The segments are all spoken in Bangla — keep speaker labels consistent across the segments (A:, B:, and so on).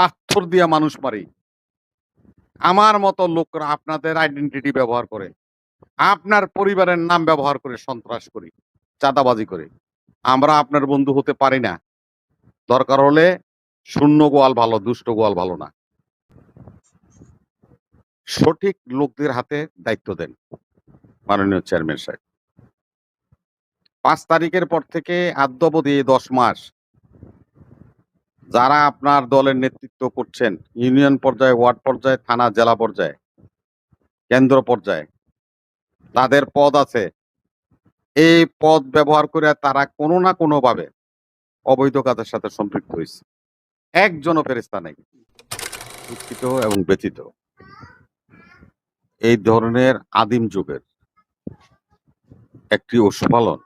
A: পাথর দিয়া মানুষ মারি আমার মতো লোকরা আপনাদের আইডেন্টিটি ব্যবহার করে, আপনার পরিবারের নাম ব্যবহার করে সন্ত্রাস করি, চাঁদাবাজি করে। আমরা আপনার বন্ধু হতে পারি না। দরকার হলে শূন্য গোয়াল ভালো, দুষ্ট গোয়াল ভালো না। সঠিক লোকদের হাতে দায়িত্ব দেন মাননীয় চেয়ারম্যান সাহেব। পাঁচ তারিখের পর থেকে আদ্যবধি দশ মাস যারা আপনার দলের নেতৃত্ব করছেন, ইউনিয়ন পর্যায়ে, ওয়ার্ড পর্যায়ে, থানা, জেলা পর্যায়ে, কেন্দ্র পর্যায়ে, তাদের পদ আছে। এই পদ ব্যবহার করে তারা কোনো না কোনো ভাবে অবৈধ কাজের সাথে সম্পৃক্ত হয়েছে। একজনও ফেরিস্তা নেই, দুঃখিত এবং ব্যতীত এই ধরনের আদিম যুগের একটি পশুপালন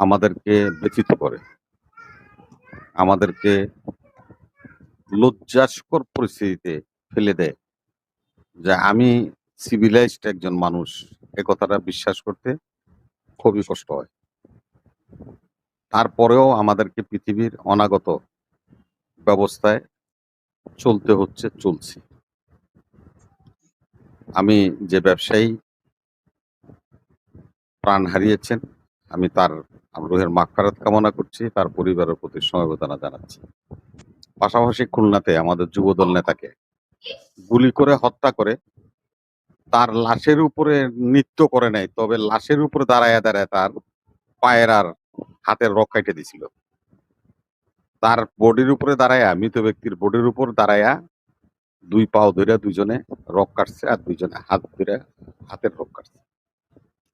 A: আমাদেরকে ব্যথিত করে। আমাদেরকে লজ্জাস্কর পরিস্থিতিতে ফেলে দেয় যে আমি সিভিলাইজড একজন মানুষ। এ কথাটা বিশ্বাস করতে খুবই কষ্ট হয়। তারপরেও আমাদেরকে পৃথিবীর অনাগত ব্যবস্থায় চলতে হচ্ছে, চলছি। আমি যে ব্যবসায়ী প্রাণ হারিয়েছেন, আমি তার রুহের মাগফিরাত কামনা করছি, তার পরিবারের প্রতি সমবেদনা জানাচ্ছি। পাশাপাশি খুলনাতে আমাদের যুবদল নেতাকে গুলি করে হত্যা করে, তার লাশের উপরে নৃত্য করে নাই তবে লাশের উপরে দাঁড়ায় দাঁড়ায় তার পায়ের আর হাতের রক কাইটে দিছিল। তার বডির উপরে দাঁড়ায়া মৃত ব্যক্তির বডির উপর দাঁড়ায়া দুই পাও ধরে দুজনে রক কাটছে আর দুইজনে হাত ধরে হাতের রক কাটছে।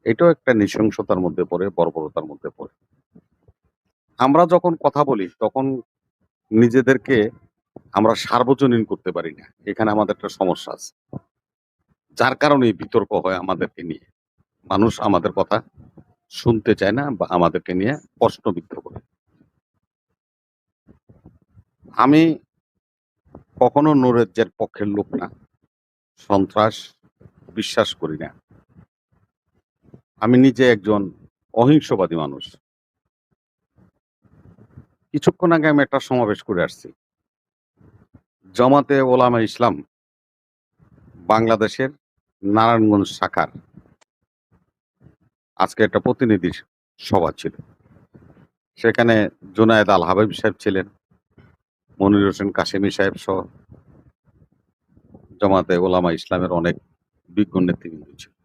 A: এটাও একটা নৃশংসতার মধ্যে পড়ে, বর্বরতার মধ্যে পড়ে। আমরা যখন কথা বলি, তখন নিজেদেরকে আমরা সার্বজনীন করতে পারি না। এখানে আমাদের একটা সমস্যা আছে। যার কারণে বিতর্ক হয় আমাদেরকে নিয়ে। মানুষ আমাদের কথা শুনতে চায় না বা আমাদেরকে নিয়ে প্রশ্নবিদ্ধ করে। আমি কখনো নৈরাজ্যের পক্ষের লোক না। সন্ত্রাস বিশ্বাস করি না। আমি নিজে একজন অহিংসবাদী মানুষ। কিছুক্ষণ আগে আমি একটা সমাবেশ করে আসছি। জমাতে ওলামা ইসলাম, বাংলাদেশের নারায়ণগঞ্জ শাখার। আজকে একটা প্রতিনিধি সভা ছিল। সেখানে জুনায়েদ আল হাবিব সাহেব ছিলেন, মনির হোসেন কাশেমি সাহেব সহ জমাতে ওলামা ইসলামের অনেক বিজ্ঞ নেতৃবৃন্দ ছিল।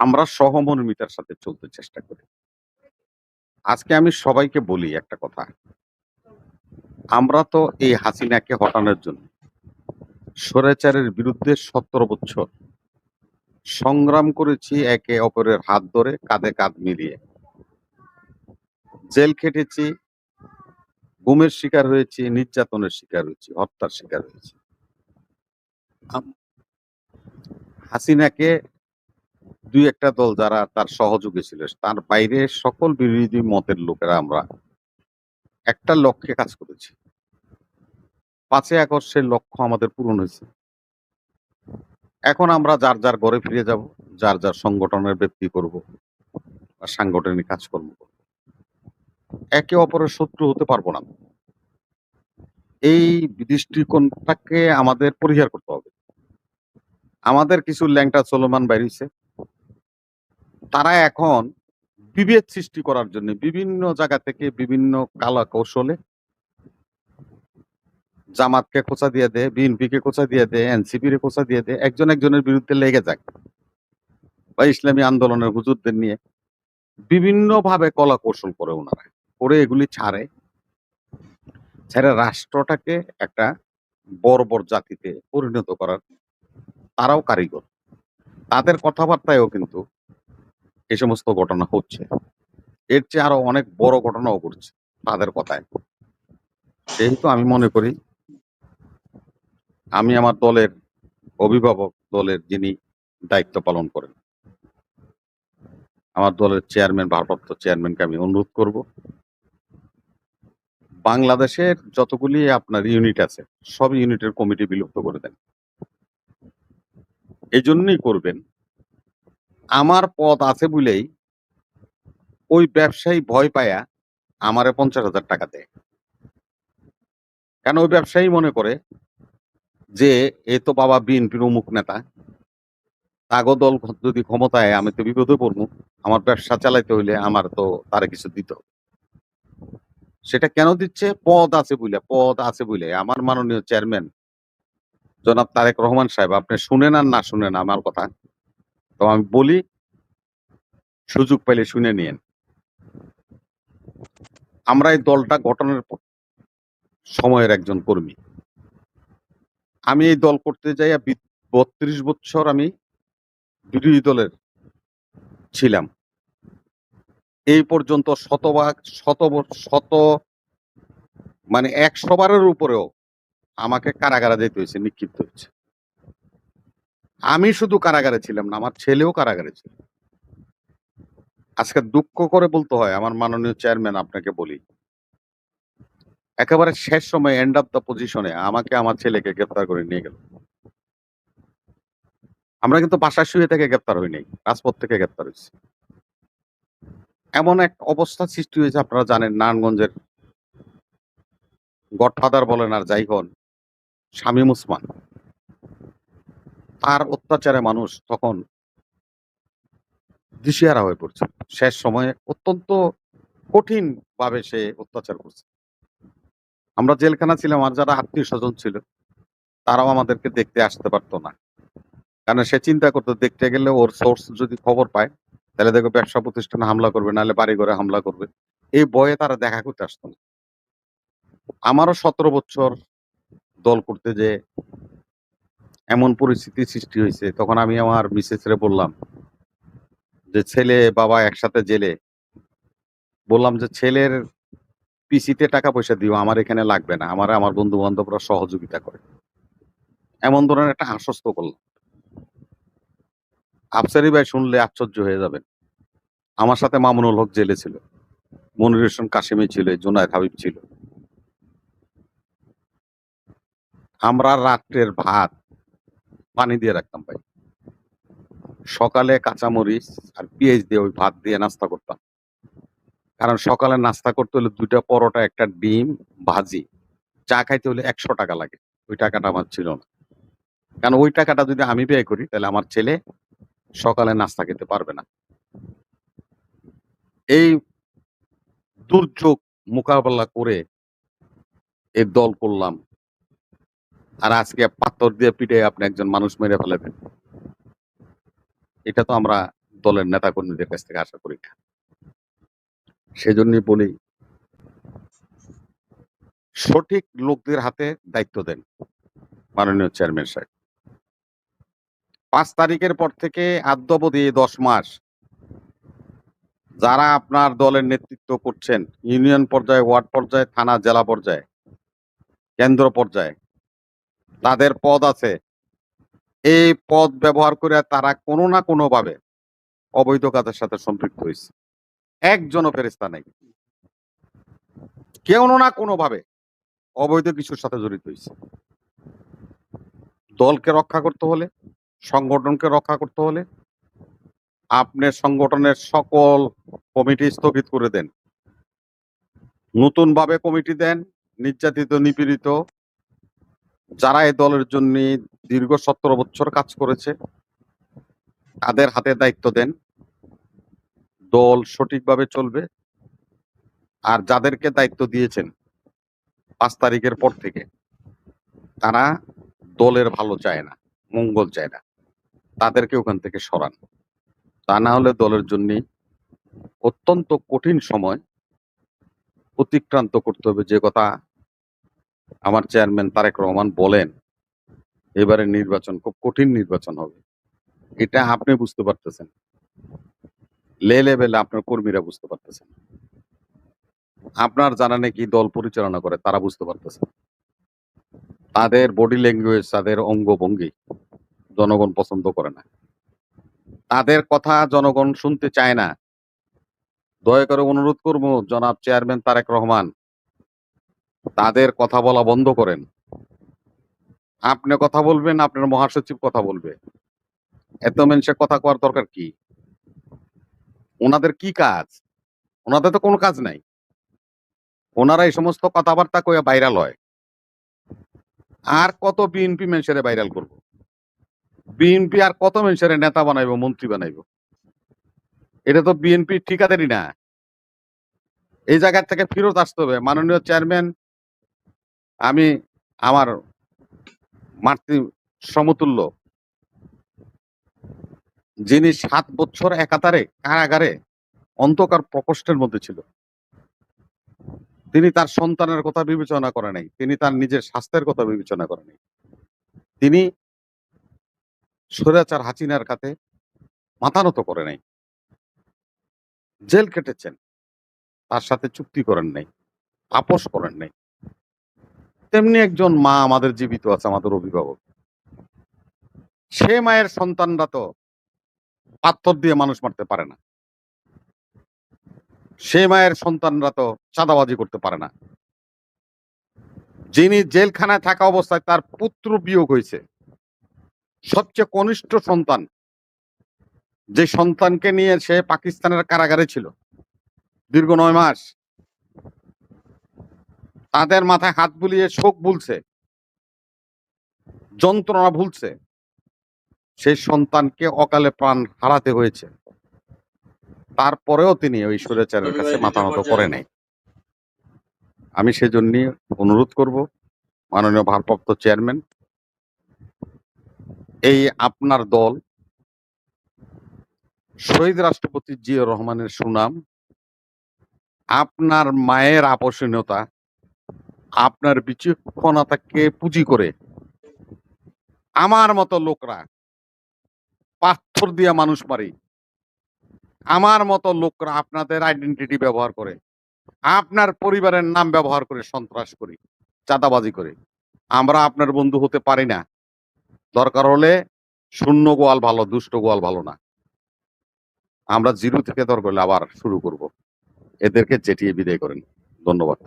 A: আমরা সহমর্মিতার সাথে চলতে চেষ্টা করি। আজকে আমি সবাইকে বলি একটা কথা। আমরা তো এই হাসিনাকে হটানোর জন্য স্বৈরাচারের বিরুদ্ধে সতেরো বছর সংগ্রাম করেছি একে অপরের হাত ধরে, কাঁধে কাঁধ মিলিয়ে। জেল খেটেছি, গুমের শিকার হয়েছি, নির্যাতনের শিকার হয়েছি, হত্যার শিকার হয়েছি। হাসিনাকে দুই একটা দল যারা তার সহযোগী ছিল, তার বাইরে সকল বিরোধী মতের লোকেরা আমরা একটা লক্ষ্যে কাজ করেছি। পাঁচই আগস্টের লক্ষ্য আমাদের পূরণ হয়েছে। এখন আমরা যার যার ঘরে ফিরে যাব, যার যার সংগঠনের ব্যক্তি করব বা সাংগঠনিক কাজকর্ম করব। একে অপরের শত্রু হতে পারব না। এই দৃষ্টিকোণটাকে আমাদের পরিহার করতে হবে। আমাদের কিছু ল্যাংটা চলমান বাইরেছে তারা এখন বিভেদ সৃষ্টি করার জন্য বিভিন্ন জায়গা থেকে বিভিন্ন কালা কৌশলে জামাতকে খোঁচা দিয়ে দেয় বিএনপি কে খোঁচা দিয়ে দেয় এনসিপি রে খোঁচা দিয়ে দেয়, একজন একজনের বিরুদ্ধে লেগে যাক বা ইসলামী আন্দোলনের হুজুরদের নিয়ে। বিভিন্ন ভাবে কলা কৌশল করে ওনারা, করে এগুলি ছাড়ে। ছেড়ে রাষ্ট্রটাকে একটা বর্বর জাতিতে পরিণত করার, তারাও কারিগর। তাদের কথাবার্তায়ও কিন্তু এই সমস্ত ঘটনা হচ্ছে। এর চেয়ে আরও অনেক বড় ঘটনাও ঘটছে তাদের কথায়। সেহেতু আমি মনে করি, আমি আমার দলের অভিভাবক দলের যিনি দায়িত্ব পালন করেন, আমার দলের চেয়ারম্যান, ভারপ্রাপ্ত চেয়ারম্যানকে আমি অনুরোধ করব, বাংলাদেশের যতগুলি আপনার ইউনিট আছে, সব ইউনিটের কমিটি বিলুপ্ত করে দেন। এই জন্যই করবেন আমার পদ আছে বলেই ওই ব্যবসায়ী ভয় পায়া আমারে পঞ্চাশ হাজার টাকা দেয়। কেন ওই ব্যবসায়ী মনে করে যে, এ তো বাবা বিএনপির অমুক নেতা। তাগো দল যদি ক্ষমতায়, আমি তো বিপদে পড়ব। আমার ব্যবসা চালাইতে হইলে আমার তো তারে কিছু দিতে। সেটা কেন দিচ্ছে? পদ আছে বলে পদ আছে বলে আমার মাননীয় চেয়ারম্যান জনাব তারেক রহমান সাহেব, আপনি শুনেন আর না শুনেন আমার কথা। তো আমি বলি, সুযোগ পাইলে শুনে নিয়েন। আমরা এই দলটা গঠনের সময়ের একজন কর্মী। আমি এই দল করতে যাই বত্রিশ বছর আমি বিরোধী দলের ছিলাম। এই পর্যন্ত শতভাগ, শত শত মানে একশো বারের উপরেও আমাকে কারাগারা যেতে হয়েছে, নিক্ষিপ্ত হয়েছে। আমি শুধু কারাগারে ছিলাম না, আমার ছেলেও কারাগারে ছিল। আজকে দুঃখ করে বলতে হয়, আমার মাননীয় চেয়ারম্যান আপনাকে বলি। একেবারে শেষ সময় এন্ড অফ দ্য পজিশনে আমাকে, আমার ছেলেকে গ্রেফতার করে নিয়ে গেল। আমরা কিন্তু বাসায় শুয়ে থেকে গ্রেফতার হই নাই রাজপথ থেকে গ্রেফতার হয়েছি। এমন এক অবস্থা সৃষ্টি হয়েছে, আপনারা জানেন, নারায়ণগঞ্জের গডফাদার বলেন আর যাই হন, শামীম উসমান। তার অত্যাচারে মানুষ তখন দিশেহারা হয়ে পড়ছে। শেষ সময়ে অত্যন্ত কঠিন ভাবে সে অত্যাচার করছে। আমরা জেলখানা ছিলাম আর যারা আত্মীয় স্বজন ছিল, তারাও আমাদেরকে দেখতে আসতে পারতো না। কারণ সে চিন্তা করতো, দেখতে গেলে ওর সোর্স যদি খবর পায়, তাহলে দেখো ব্যবসা প্রতিষ্ঠানে হামলা করবে, নাহলে বাড়ি ঘরে হামলা করবে। এই বয়ে তারা দেখা করতে আসতো না। আমারও সতেরো বছর দল করতে যে এমন পরিস্থিতি সৃষ্টি হয়েছে। তখন আমি আমার মিসেস রে বললাম যে, ছেলে, বাবা একসাথে জেলে। বললাম যে, ছেলের পিসিতে টাকা পয়সা দিও, আমার এখানে লাগবে না। আমার আমার বন্ধু বান্ধবরা সহযোগিতা করে। এমন ধরনের একটা আশ্বস্ত করলাম। আফসারি ভাই শুনলে আশ্চর্য হয়ে যাবেন। আমার সাথে মামুনুল হক জেলে ছিল। মনির হোসেন কাশিমি ছিল, জুনায়দ হাবিব ছিল। আমরা রাত্রের ভাত পানি দিয়ে রাখতাম ভাই। সকালে কাঁচামরিচ আর পেঁয়াজ দিয়ে ওই ভাত দিয়ে নাস্তা করতাম। কারণ সকালে নাস্তা করতে হলে দুইটা পরোটা, একটা ডিম, ভাজি, চা খাইতে হলে একশো টাকা লাগে। ওই টাকাটা আমার ছিল না। কারণ ওই টাকাটা যদি আমি ব্যয় করি, তাহলে আমার ছেলে সকালে নাস্তা খেতে পারবে না। এই দুর্যোগ মোকাবেলা করে এই দল করলাম। আর আজকে পাথর দিয়ে পিঠে আপনি একজন মানুষ মেরে ফেলেবেন। এটা তো আমরা দলের নেতা কর্মীদের কাছ থেকে আশা করি না। সেজন্যই বলি, সঠিক লোকদের হাতে দায়িত্ব দেন মাননীয় চেয়ারম্যান সাহেব। পাঁচ তারিখের পর থেকে আদ্যবধি দশ মাস যারা আপনার দলের নেতৃত্ব করছেন, ইউনিয়ন পর্যায়ে, ওয়ার্ড পর্যায়ে, থানা, জেলা পর্যায়ে, কেন্দ্র পর্যায়ে তাদের পদ আছে। এই পদ ব্যবহার করে তারা কোনো না কোনো ভাবে অবৈধ কাজের সাথে সম্পৃক্ত হয়েছে। একজনও ফেরিস্তা নাই। কেউ না কোনো ভাবে অবৈধ কিছুর সাথে জড়িত হয়েছে। দলকে রক্ষা করতে হলে, সংগঠনকে রক্ষা করতে হলে আপনি সংগঠনের সকল কমিটি স্থগিত করে দেন। নতুন ভাবে কমিটি দেন, নির্যাতিত, নিপীড়িত যারা এই দলের জন্য দীর্ঘ সতেরো বছর কাজ করেছে, তাদের হাতে দায়িত্ব দেন। দল সঠিকভাবে চলবে আর যাদেরকে দায়িত্ব দিয়েছেন পাঁচ তারিখের পর থেকে, তারা দলের ভালো চায় না, মঙ্গল চায় না। তাদেরকে ওখান থেকে সরান। তা না হলে দলের জন্য অত্যন্ত কঠিন সময় অতিক্রান্ত করতে হবে, যে কথা আমার চেয়ারম্যান তারেক রহমান বলেন, এবারে নির্বাচন খুব কঠিন নির্বাচন হবে। এটা আপনি বুঝতে পারতেছেন। লে লেভেলে আপনার কর্মীরা বুঝতে পারতেছেন। আপনার জানা নাকি দল পরিচালনা করে, তারা বুঝতে পারতেছে তাদের বডি ল্যাঙ্গুয়েজ তাদের অঙ্গভঙ্গি জনগণ পছন্দ করে না। তাদের কথা জনগণ শুনতে চায় না। দয়া করে অনুরোধ করব, জনাব চেয়ারম্যান তারেক রহমান তাদের কথা বলা বন্ধ করেন। আপনি কথা বলবেন, আপনার মহাসচিব কথা বলবে। এত মানুষের কথা কওয়ার দরকার কি? ওনাদের কি কাজ? ওনাদের তো কোনো কাজ নাই। ওনারা এই সমস্ত কথাবার্তা কয়ে ভাইরাল হয়। আর কত বিএনপি মানুষের ভাইরাল করব? বিএনপি আর কত মানুষের নেতা বানাইবো, মন্ত্রী বানাইবো? এটা তো বিএনপি ঠিকাদারি না। এই জায়গা থেকে ফেরত আসতে হবে। মাননীয় চেয়ারম্যান আমি আমার মাতৃ সমতুল্য। যিনি সাত বছর একাতারে, কারাগারে অন্ধকার প্রকোষ্ঠের মধ্যে ছিল। তিনি তার সন্তানের কথা বিবেচনা করে নাই। তিনি তার নিজের স্বাস্থ্যের কথা বিবেচনা করে নাই। তিনি স্বৈরাচার হাসিনার কাছে মাথা নত করে নাই। জেল কেটেছেন। তার সাথে চুক্তি করেন নাই। আপোষ করেন নাই। তেমনি একজন মা আমাদের জীবিত আছে, আমাদের অভিভাবক। সে মায়ের সন্তানরা তো পাথর দিয়ে মানুষ মারতে পারে না। সে মায়ের সন্তানরা তো চাঁদাবাজি করতে পারে না। যিনি জেলখানায় থাকা অবস্থায় তার পুত্র বিয়োগ হয়েছে। সবচেয়ে কনিষ্ঠ সন্তান, যে সন্তানকে নিয়ে সে পাকিস্তানের কারাগারে ছিল, দীর্ঘ নয় মাস তাদের মাথায় হাত বুলিয়ে শোক ভুলছে যন্ত্রণা ভুলছে সেই সন্তানকে অকালে প্রাণ হারাতে হয়েছে। তারপরেও তিনি ওই সুরেচারের কাছে মাথা নত করে নাই। আমি সেজন্য অনুরোধ করব মাননীয় ভারপ্রাপ্ত চেয়ারম্যান এই আপনার দল শহীদ রাষ্ট্রপতি জিয়া রহমানের সুনাম আপনার মায়ের আপসীনতা আপনার বিচক্ষণতাকে পুঁজি করে আমার মতো লোকরা পাথর দিয়া মানুষ মারি। আমার মতো লোকরা আপনাদের আইডেন্টিটি ব্যবহার করে, আপনার পরিবারের নাম ব্যবহার করে সন্ত্রাস করি, চাঁদাবাজি করে। আমরা আপনার বন্ধু হতে পারি না। দরকার হলে শূন্য গোয়াল ভালো, দুষ্ট গোয়াল ভালো না। আমরা জিরো থেকে দরকার হলে আবার শুরু করব। এদেরকে চেটিয়ে বিদায় করেন। ধন্যবাদ।